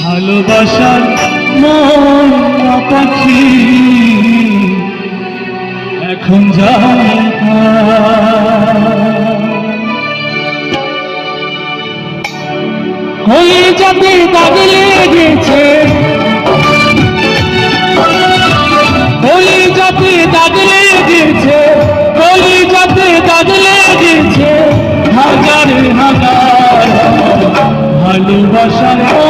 ভালোবাসার মন পাখি এখন জানি কই যাবে দাগ লেগেছে ভালোবাসা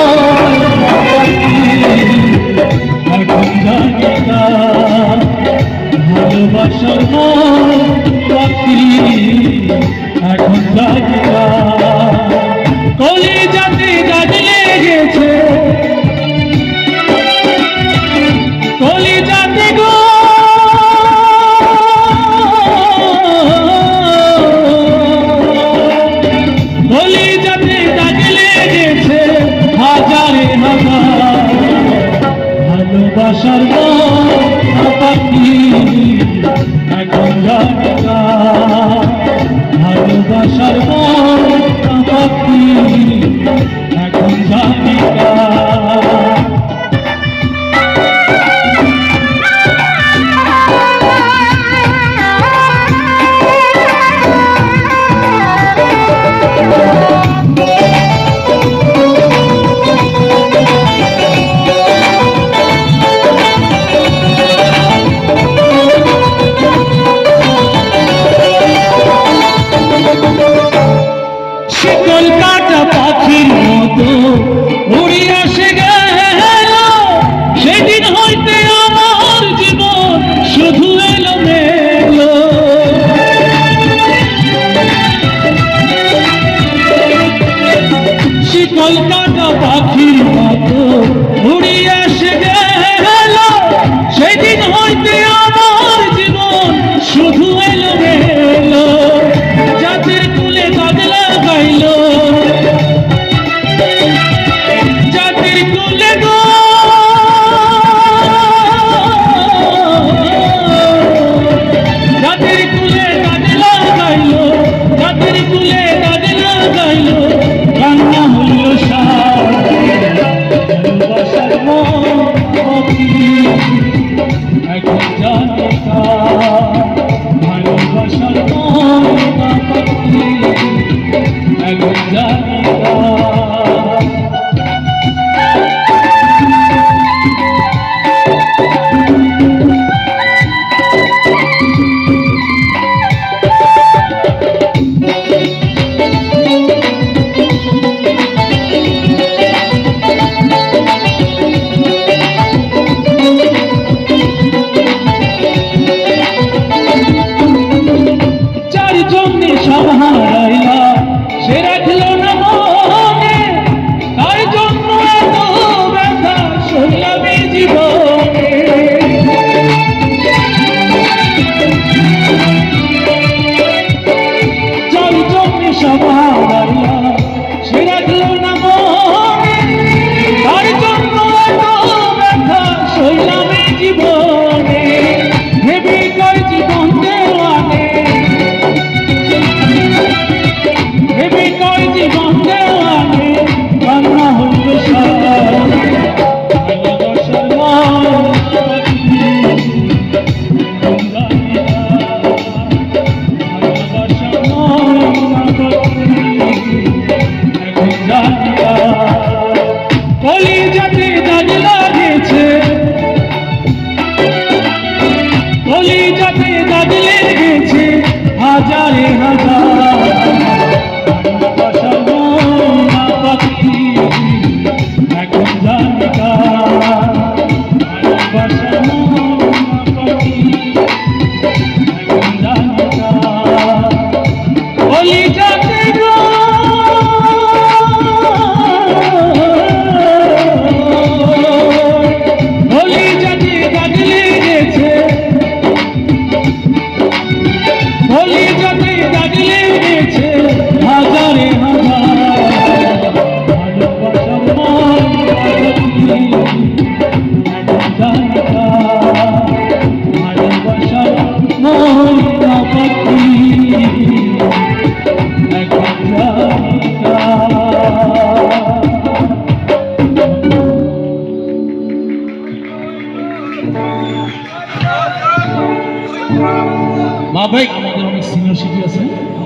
कोलकाता पाखी God. বদলে গেছে হাজারে হাজার।